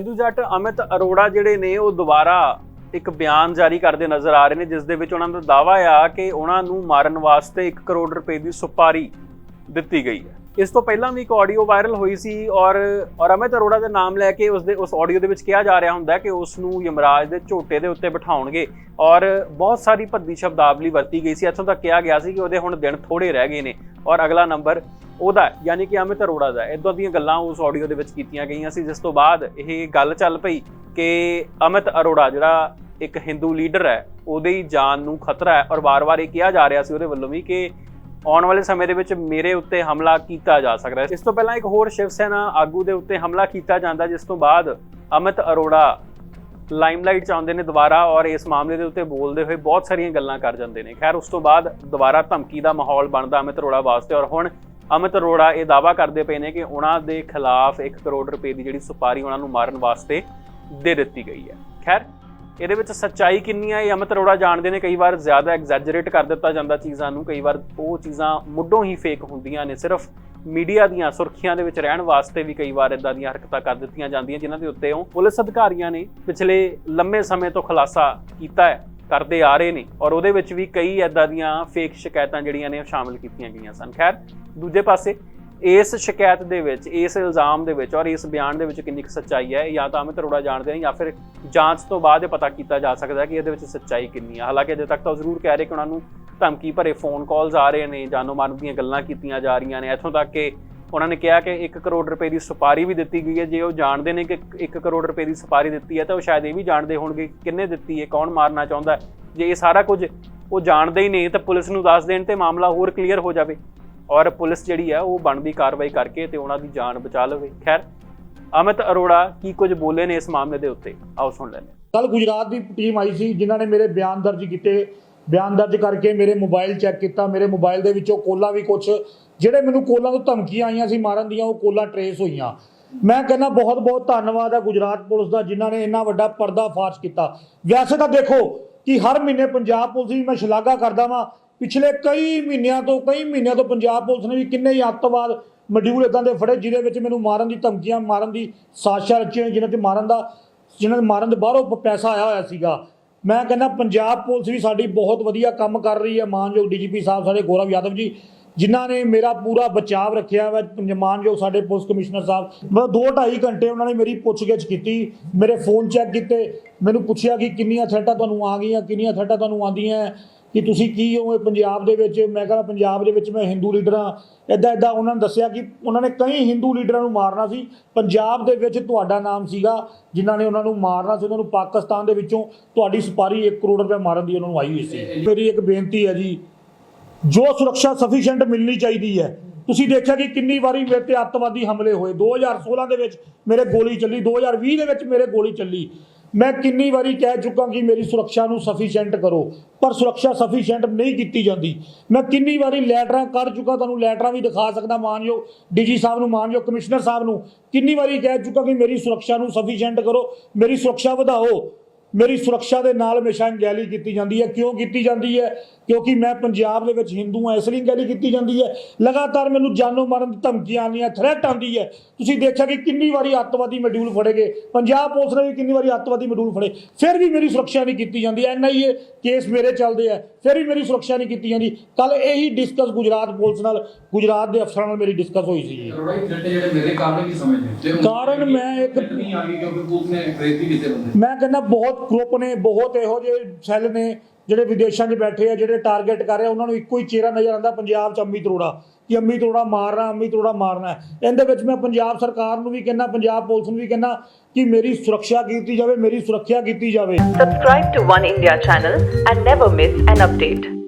ਹਿੰਦੂ ਜੱਟ ਅਮਿਤ ਅਰੋੜਾ ਜਿਹੜੇ ਨੇ, ਉਹ ਦੁਬਾਰਾ ਇੱਕ ਬਿਆਨ ਜਾਰੀ ਕਰਦੇ ਨਜ਼ਰ ਆ ਰਹੇ ਨੇ, ਜਿਸ ਦੇ ਵਿੱਚ ਉਹਨਾਂ ਦਾ ਦਾਵਾ ਆ ਕਿ ਉਹਨਾਂ ਨੂੰ ਮਾਰਨ ਵਾਸਤੇ 1 ਕਰੋੜ ਰੁਪਏ ਦੀ ਸੁਪਾਰੀ ਦਿੱਤੀ ਗਈ ਹੈ। ਇਸ ਤੋਂ ਪਹਿਲਾਂ ਵੀ ਇੱਕ ਆਡੀਓ ਵਾਇਰਲ ਹੋਈ ਸੀ ਔਰ ਔਰ ਅਮਿਤ ਅਰੋੜਾ ਦਾ ਨਾਮ ਲੈ ਕੇ ਉਸ ਦੇ ਉਸ ਆਡੀਓ ਦੇ ਵਿੱਚ ਕਿਹਾ ਜਾ ਰਿਹਾ ਹੁੰਦਾ ਕਿ ਉਸ ਨੂੰ ਯਮਰਾਜ ਦੇ ਝੋਟੇ ਦੇ ਉੱਤੇ ਬਿਠਾਉਣਗੇ ਔਰ ਬਹੁਤ ਸਾਰੀ ਭੱਦੀ ਸ਼ਬਦਾਵਲੀ ਵਰਤੀ ਗਈ ਸੀ। ਇੱਥੋਂ ਤੱਕ ਕਿਹਾ ਗਿਆ ਸੀ ਕਿ ਉਹਦੇ ਹੁਣ ਦਿਨ ਥੋੜੇ ਰਹਿ ਗਏ ਨੇ ਔਰ ਅਗਲਾ ਨੰਬਰ ਉਹਦਾ ਯਾਨੀ ਕਿ ਅਮਿਤ ਅਰੋੜਾ ਦਾ ਇਦਾਂ ਦੀਆਂ ਗੱਲਾਂ ਉਸ ਆਡੀਓ ਦੇ ਵਿੱਚ ਕੀਤੀਆਂ ਗਈਆਂ ਸੀ, ਜਿਸ ਤੋਂ ਬਾਅਦ ਇਹ ਗੱਲ ਚੱਲ ਪਈ ਕਿ ਅਮਿਤ ਅਰੋੜਾ ਜਿਹੜਾ ਇੱਕ ਹਿੰਦੂ ਲੀਡਰ ਹੈ, ਉਹਦੇ ਹੀ ਜਾਨ ਨੂੰ ਖਤਰਾ ਹੈ ਔਰ ਵਾਰ-ਵਾਰ ਇਹ ਕਿਹਾ ਜਾ ਰਿਹਾ ਸੀ ਉਹਦੇ ਵੱਲੋਂ ਵੀ ਕਿ ਆਉਣ ਵਾਲੇ ਸਮੇਂ ਦੇ ਵਿੱਚ ਮੇਰੇ ਉੱਤੇ ਹਮਲਾ ਕੀਤਾ ਜਾ ਸਕਦਾ ਹੈ। ਇਸ ਤੋਂ ਪਹਿਲਾਂ ਇੱਕ ਹੋਰ ਸ਼ਿਵ ਸੈਨਾ ਆਗੂ ਦੇ ਉੱਤੇ ਹਮਲਾ ਕੀਤਾ ਜਾਂਦਾ, ਜਿਸ ਤੋਂ ਬਾਅਦ ਅਮਿਤ ਅਰੋੜਾ ਲਾਈਮਲਾਈਟ ਚ ਆਉਂਦੇ ਨੇ ਦੁਬਾਰਾ ਔਰ ਇਸ ਮਾਮਲੇ ਦੇ ਉੱਤੇ ਬੋਲਦੇ ਹੋਏ ਬਹੁਤ ਸਾਰੀਆਂ ਗੱਲਾਂ ਕਰ ਜਾਂਦੇ ਨੇ। ਖੈਰ, ਉਸ ਤੋਂ ਬਾਅਦ ਦੁਬਾਰਾ ਧਮਕੀ ਦਾ ਮਾਹੌਲ ਬਣਦਾ ਅਮਿਤ ਅਰੋੜਾ ਵਾਸਤੇ ਔਰ ਹੁਣ ਅਮਿਤ ਅਰੋੜਾ ਇਹ ਦਾਵਾ ਕਰਦੇ ਪਏ ਨੇ ਕਿ ਉਹਨਾਂ ਦੇ ਖਿਲਾਫ 1 ਕਰੋੜ ਰੁਪਏ ਦੀ ਜਿਹੜੀ ਸੁਪਾਰੀ ਉਹਨਾਂ ਨੂੰ ਮਾਰਨ ਵਾਸਤੇ ਦੇ ਦਿੱਤੀ ਗਈ ਹੈ। ਖੈਰ, ਇਹਦੇ ਵਿੱਚ ਸੱਚਾਈ ਕਿੰਨੀ ਹੈ ਇਹ ਅਮਿਤ ਅਰੋੜਾ ਜਾਣਦੇ ਨੇ, ਕਈ ਵਾਰ ਜ਼ਿਆਦਾ ਐਗਜ਼ੈਜਰੇਟ ਕਰ ਦਿੱਤਾ ਜਾਂਦਾ ਚੀਜ਼ਾਂ ਨੂੰ, ਕਈ ਵਾਰ ਉਹ ਚੀਜ਼ਾਂ ਮੁੱਢੋਂ ਹੀ ਫੇਕ ਹੁੰਦੀਆਂ ਨੇ, ਸਿਰਫ ਮੀਡੀਆ ਦੀਆਂ ਸੁਰਖੀਆਂ ਦੇ ਵਿੱਚ ਰਹਿਣ ਵਾਸਤੇ ਵੀ ਕਈ ਵਾਰ ਇਦਾਂ ਦੀਆਂ ਹਰਕਤਾਂ ਕਰ ਦਿੱਤੀਆਂ ਜਾਂਦੀਆਂ, ਜਿਨ੍ਹਾਂ ਦੇ ਉੱਤੇ ਉਹ ਪੁਲਿਸ ਅਧਿਕਾਰੀਆਂ ਨੇ ਪਿਛਲੇ ਲੰਮੇ ਸਮੇਂ ਤੋਂ ਖੁਲਾਸਾ ਕੀਤਾ ਹੈ। ਕਰਦੇ ਆ ਰਹੇ ਨੇ ਔਰ ਉਹਦੇ ਵਿੱਚ ਵੀ ਕਈ ਇਦਾਂ ਦੀਆਂ ਫੇਕ ਸ਼ਿਕਾਇਤਾਂ ਜਿਹੜੀਆਂ ਨੇ ਉਹ ਸ਼ਾਮਿਲ ਕੀਤੀਆਂ ਗਈਆਂ ਸਨ। ਖੈਰ, ਦੂਜੇ ਪਾਸੇ, ਇਸ ਸ਼ਿਕਾਇਤ ਦੇ ਵਿੱਚ, ਇਸ ਇਲਜ਼ਾਮ ਦੇ ਵਿੱਚ ਔਰ ਇਸ ਬਿਆਨ ਦੇ ਵਿੱਚ ਕਿੰਨੀ ਕੁ ਸੱਚਾਈ ਹੈ, ਜਾਂ ਤਾਂ ਅਮਿਤ ਅਰੋੜਾ ਜਾਣਦੇ ਨੇ ਜਾਂ ਫਿਰ ਜਾਂਚ ਤੋਂ ਬਾਅਦ ਇਹ ਪਤਾ ਕੀਤਾ ਜਾ ਸਕਦਾ ਕਿ ਇਹਦੇ ਵਿੱਚ ਸੱਚਾਈ ਕਿੰਨੀ ਹੈ। ਹਾਲਾਂਕਿ ਅਜੇ ਤੱਕ ਤਾਂ ਉਹ ਜ਼ਰੂਰ ਕਹਿ ਰਹੇ ਕਿ ਉਹਨਾਂ ਨੂੰ ਧਮਕੀ ਭਰੇ ਫੋਨ ਕਾਲਸ ਆ ਰਹੇ ਨੇ ਜਾਨੋ ਮਾਰਨ ਦੀਆਂ ਗੱਲਾਂ ਕੀਤੀਆਂ ਜਾ ਰਹੀਆਂ ਨੇ। ਇੱਥੋਂ ਤੱਕ ਕਿ ਉਹਨਾਂ ਨੇ ਕਿਹਾ ਕਿ 1 ਕਰੋੜ ਰੁਪਏ ਦੀ ਸੁਪਾਰੀ ਵੀ ਦਿੱਤੀ ਗਈ ਹੈ। ਜੇ ਉਹ ਜਾਣਦੇ ਨੇ ਕਿ 1 ਕਰੋੜ ਰੁਪਏ ਦੀ ਸੁਪਾਰੀ ਦਿੱਤੀ ਹੈ ਤਾਂ ਉਹ ਸ਼ਾਇਦ ਇਹ ਵੀ ਜਾਣਦੇ ਹੋਣਗੇ ਕਿੰਨੇ ਦਿੱਤੀ ਹੈ, ਕੌਣ ਮਾਰਨਾ ਚਾਹੁੰਦਾ ਹੈ। ਜੇ ਇਹ ਸਾਰਾ ਕੁਝ ਉਹ ਜਾਣਦੇ ਹੀ ਨਹੀਂ ਤਾਂ ਪੁਲਿਸ ਨੂੰ ਦੱਸ ਦੇਣ ਤੇ ਮਾਮਲਾ ਹੋਰ ਕਲੀਅਰ ਹੋ ਜਾਵੇ ਔਰ ਪੁਲਿਸ ਜਿਹੜੀ ਹੈ ਉਹ ਬਣਦੀ ਕਾਰਵਾਈ ਕਰਕੇ ਤੇ ਉਹਨਾਂ ਦੀ ਜਾਨ ਬਚਾ ਲਵੇ। ਖੈਰ, ਅਮਿਤ ਅਰੋੜਾ ਕੀ ਕੁਝ ਬੋਲੇ ਨੇ ਇਸ ਮਾਮਲੇ ਦੇ ਉੱਤੇ? ਆਓ ਸੁਣ ਲੈਂਦੇ ਹਾਂ। ਕੱਲ ਗੁਜਰਾਤ ਦੀ ਟੀਮ ਆਈ ਸੀ ਜਿਨ੍ਹਾਂ ਨੇ ਮੇਰੇ ਬਿਆਨ ਦਰਜ ਕੀਤੇ। ਬਿਆਨ ਦਰਜ ਕਰਕੇ ਮੇਰੇ ਮੋਬਾਈਲ ਚੈੱਕ ਕੀਤਾ, ਮੇਰੇ ਮੋਬਾਈਲ ਦੇ ਵਿੱਚੋਂ ਕੋਲਾਂ ਵੀ ਕੁਝ ਜਿਹੜੇ ਮੈਨੂੰ ਕੋਲਾਂ ਤੋਂ ਧਮਕੀਆਂ ਆਈਆਂ ਸੀ ਮਾਰਨ ਦੀਆਂ, ਉਹ ਕੋਲਾਂ ਟਰੇਸ ਹੋਈਆਂ। ਮੈਂ ਕਹਿੰਦਾ ਬਹੁਤ ਬਹੁਤ ਧੰਨਵਾਦ ਹੈ ਗੁਜਰਾਤ ਪੁਲਿਸ ਦਾ, ਜਿਨ੍ਹਾਂ ਨੇ ਇੰਨਾ ਵੱਡਾ ਪਰਦਾ ਫਾਸ਼ ਕੀਤਾ। ਵੈਸੇ ਤਾਂ ਦੇਖੋ ਕਿ ਹਰ ਮਹੀਨੇ ਪੰਜਾਬ ਪੁਲਿਸ ਦੀ ਮੈਂ ਸ਼ਲਾਘਾ ਕਰਦਾ ਵਾਂ, ਪਿਛਲੇ ਕਈ ਮਹੀਨਿਆਂ ਤੋਂ, ਕਈ ਮਹੀਨਿਆਂ ਤੋਂ ਪੰਜਾਬ ਪੁਲਿਸ ਨੇ ਵੀ ਕਿੰਨੇ ਹੀ ਅੱਤਵਾਦ ਮਡਿਊਲ ਇਦਾਂ ਦੇ ਫੜੇ, ਜਿਹਦੇ ਵਿੱਚ ਮੈਨੂੰ ਮਾਰਨ ਦੀ ਧਮਕੀਆਂ, ਮਾਰਨ ਦੀ ਸਾਜ਼ਿਸ਼ਾਂ ਰਚੀਆਂ ਜਿਨ੍ਹਾਂ ਤੇ ਮਾਰਨ ਦਾ ਜਿਨ੍ਹਾਂ ਦੇ ਮਾਰਨ ਦੇ ਬਾਹਰੋਂ ਪੈਸਾ ਆਇਆ ਹੋਇਆ ਸੀਗਾ। ਮੈਂ ਕਹਿੰਦਾ ਪੰਜਾਬ ਪੁਲਿਸ ਵੀ ਸਾਡੀ ਬਹੁਤ ਵਧੀਆ ਕੰਮ ਕਰ ਰਹੀ ਹੈ। ਮਾਨਯੋਗ ਡੀਜੀਪੀ ਸਾਹਿਬ, ਸਾਡੇ ਗੌਰਵ ਯਾਦਵ ਜੀ ਜਿਨ੍ਹਾਂ ਨੇ ਮੇਰਾ ਪੂਰਾ ਬਚਾਵ ਰੱਖਿਆ ਵਾ ਪੰਜ- ਮਾਨਯੋਗ ਸਾਡੇ ਪੁਲਿਸ ਕਮਿਸ਼ਨਰ ਸਾਹਿਬ। ਮੈਂ ਦੋ ਢਾਈ ਘੰਟੇ ਉਹਨਾਂ ਨੇ ਮੇਰੀ ਪੁੱਛਗਿੱਛ ਕੀਤੀ, ਮੇਰੇ ਫੋਨ ਚੈੱਕ ਕੀਤੇ, ਮੈਨੂੰ ਪੁੱਛਿਆ ਕਿ ਕਿੰਨੀਆਂ ਥ੍ਰੈਟਾਂ ਤੁਹਾਨੂੰ ਆ ਗਈਆਂ, ਕਿੰਨੀਆਂ ਥ੍ਰੈਟਾਂ ਤੁਹਾਨੂੰ ਆਉਂਦੀਆਂ, ਕਿ ਤੁਸੀਂ ਕੀ ਹੋ ਇਹ ਪੰਜਾਬ ਦੇ ਵਿੱਚ? ਮੈਂ ਕਹਿੰਦਾ ਪੰਜਾਬ ਦੇ ਵਿੱਚ ਮੈਂ ਹਿੰਦੂ ਲੀਡਰ ਹਾਂ। ਇਦਾਂ ਇਦਾਂ ਉਹਨਾਂ ਨੇ ਦੱਸਿਆ ਕਿ ਉਹਨਾਂ ਨੇ ਕਈ ਹਿੰਦੂ ਲੀਡਰਾਂ ਨੂੰ ਮਾਰਨਾ ਸੀ। ਪੰਜਾਬ ਦੇ ਵਿੱਚ ਤੁਹਾਡਾ ਨਾਮ ਸੀਗਾ, ਜਿਨ੍ਹਾਂ ਨੇ ਉਹਨਾਂ ਨੂੰ ਮਾਰਨਾ ਸੀ, ਉਹਨਾਂ ਨੂੰ ਪਾਕਿਸਤਾਨ ਦੇ ਵਿੱਚੋਂ ਤੁਹਾਡੀ ਸੁਪਾਰੀ 1 ਕਰੋੜ ਰੁਪਏ ਮਾਰਨ ਦੀ ਉਹਨਾਂ ਨੂੰ ਆਈ ਹੋਈ ਸੀ। ਮੇਰੀ ਇੱਕ ਬੇਨਤੀ ਹੈ ਜੀ ਜੋ ਸੁਰੱਖਿਆ ਸਫੀਸ਼ੀਐਂਟ ਮਿਲਣੀ ਚਾਹੀਦੀ ਹੈ। ਤੁਸੀਂ ਦੇਖਿਆ ਕਿ ਕਿੰਨੀ ਵਾਰੀ ਮੇਰੇ ਤੇ ਅੱਤਵਾਦੀ ਹਮਲੇ ਹੋਏ। 2016 ਦੇ ਵਿੱਚ ਮੇਰੇ ਗੋਲੀ ਚੱਲੀ 2020 ਦੇ ਵਿੱਚ ਮੇਰੇ ਗੋਲੀ ਚੱਲੀ। ਮੈਂ ਕਿੰਨੀ ਵਾਰੀ ਕਹਿ ਚੁੱਕਾ ਕਿ ਮੇਰੀ ਸੁਰੱਖਿਆ ਨੂੰ ਸਫੀਸ਼ੀਐਂਟ ਕਰੋ, ਪਰ ਸੁਰੱਖਿਆ ਸਫੀਸ਼ੀਐਂਟ ਨਹੀਂ ਕੀਤੀ ਜਾਂਦੀ। ਮੈਂ ਕਿੰਨੀ ਵਾਰੀ ਲੈਟਰਾਂ ਕਰ ਚੁੱਕਾ, ਤੁਹਾਨੂੰ ਲੈਟਰਾਂ ਵੀ ਦਿਖਾ ਸਕਦਾ, ਮਾਨਯੋਗ ਡੀਜੀ ਸਾਹਿਬ ਨੂੰ, ਮਾਨਯੋਗ ਕਮਿਸ਼ਨਰ ਸਾਹਿਬ ਨੂੰ। ਕਿੰਨੀ ਵਾਰੀ ਕਹਿ ਚੁੱਕਾ ਕਿ ਮੇਰੀ ਸੁਰੱਖਿਆ ਨੂੰ ਸਫੀਸ਼ੀਐਂਟ ਕਰੋ, ਮੇਰੀ ਸੁਰੱਖਿਆ ਵਧਾਓ। ਮੇਰੀ ਸੁਰੱਖਿਆ ਦੇ ਨਾਲ ਹਮੇਸ਼ਾ ਅੰਗੈਲੀ ਕੀਤੀ ਜਾਂਦੀ ਹੈ। ਕਿਉਂ ਕੀਤੀ ਜਾਂਦੀ ਹੈ? ਕਿਉਂਕਿ ਮੈਂ ਪੰਜਾਬ ਦੇ ਵਿੱਚ ਹਿੰਦੂ ਹਾਂ ਇਸ ਲਈ ਅੰਗੈਲੀ ਕੀਤੀ ਜਾਂਦੀ ਹੈ। ਲਗਾਤਾਰ ਮੈਨੂੰ ਜਾਨੋਂ ਮਾਰਨ ਦੀ ਧਮਕੀਆਂ ਆਉਂਦੀਆਂ ਥ੍ਰੈਟ ਆਉਂਦੀ ਹੈ। ਤੁਸੀਂ ਦੇਖਿਆ ਕਿ ਕਿੰਨੀ ਵਾਰੀ ਅੱਤਵਾਦੀ ਮੋਡਿਊਲ ਫੜੇ ਗਏ ਪੰਜਾਬ ਪੁਲਿਸ ਨੇ ਵੀ ਕਿੰਨੀ ਵਾਰੀ ਅੱਤਵਾਦੀ ਮੋਡਿਊਲ ਫੜੇ। ਫਿਰ ਵੀ ਮੇਰੀ ਸੁਰੱਖਿਆ ਨਹੀਂ ਕੀਤੀ ਜਾਂਦੀ। ਐਨਆਈਏ ਕੇਸ ਮੇਰੇ ਚੱਲਦੇ ਆ। ਫਿਰ ਵੀ ਮੇਰੀ ਸੁਰੱਖਿਆ ਨਹੀਂ ਕੀਤੀ ਜਾਂਦੀ। ਕੱਲ ਇਹੀ ਡਿਸਕਸ ਗੁਜਰਾਤ ਪੁਲਿਸ ਨਾਲ ਗੁਜਰਾਤ ਦੇ ਅਫਸਰਾਂ ਨਾਲ ਮੇਰੀ ਡਿਸਕਸ ਹੋਈ ਸੀ। ਕਾਰਨ ਮੈਂ ਇੱਕ- ਮੈਂ ਕਹਿੰਦਾ ਬਹੁਤ ਗਰੁੱਪ ਨੇ ਬਹੁਤ ਇਹੋ ਜਿਹੇ ਸੈੱਲ ਨੇ ਜਿਹੜੇ ਵਿਦੇਸ਼ਾਂ 'ਚ ਬੈਠੇ ਆ, ਜਿਹੜੇ ਟਾਰਗੇਟ ਕਰ ਰਹੇ ਉਹਨਾਂ ਨੂੰ ਇੱਕੋ ਹੀ ਚਿਹਰਾ ਨਜ਼ਰ ਆਉਂਦਾ ਪੰਜਾਬ 'ਚ ਅੰਮੀ ਤਰੋੜਾ, ਕਿ ਅੰਮੀ ਤੋੜਾ ਮਾਰਨਾ, ਅੰਮੀ ਤਰੋੜਾ ਮਾਰਨਾ ਇਹਦੇ ਵਿੱਚ ਮੈਂ ਪੰਜਾਬ ਸਰਕਾਰ ਨੂੰ ਵੀ ਕਹਿੰਦਾ, ਪੰਜਾਬ ਪੁਲਿਸ ਨੂੰ ਵੀ ਕਹਿੰਦਾ ਕਿ ਮੇਰੀ ਸੁਰੱਖਿਆ ਕੀਤੀ ਜਾਵੇ, ਮੇਰੀ ਸੁਰੱਖਿਆ ਕੀਤੀ ਜਾਵੇ Subscribe to One India channel and never miss an update.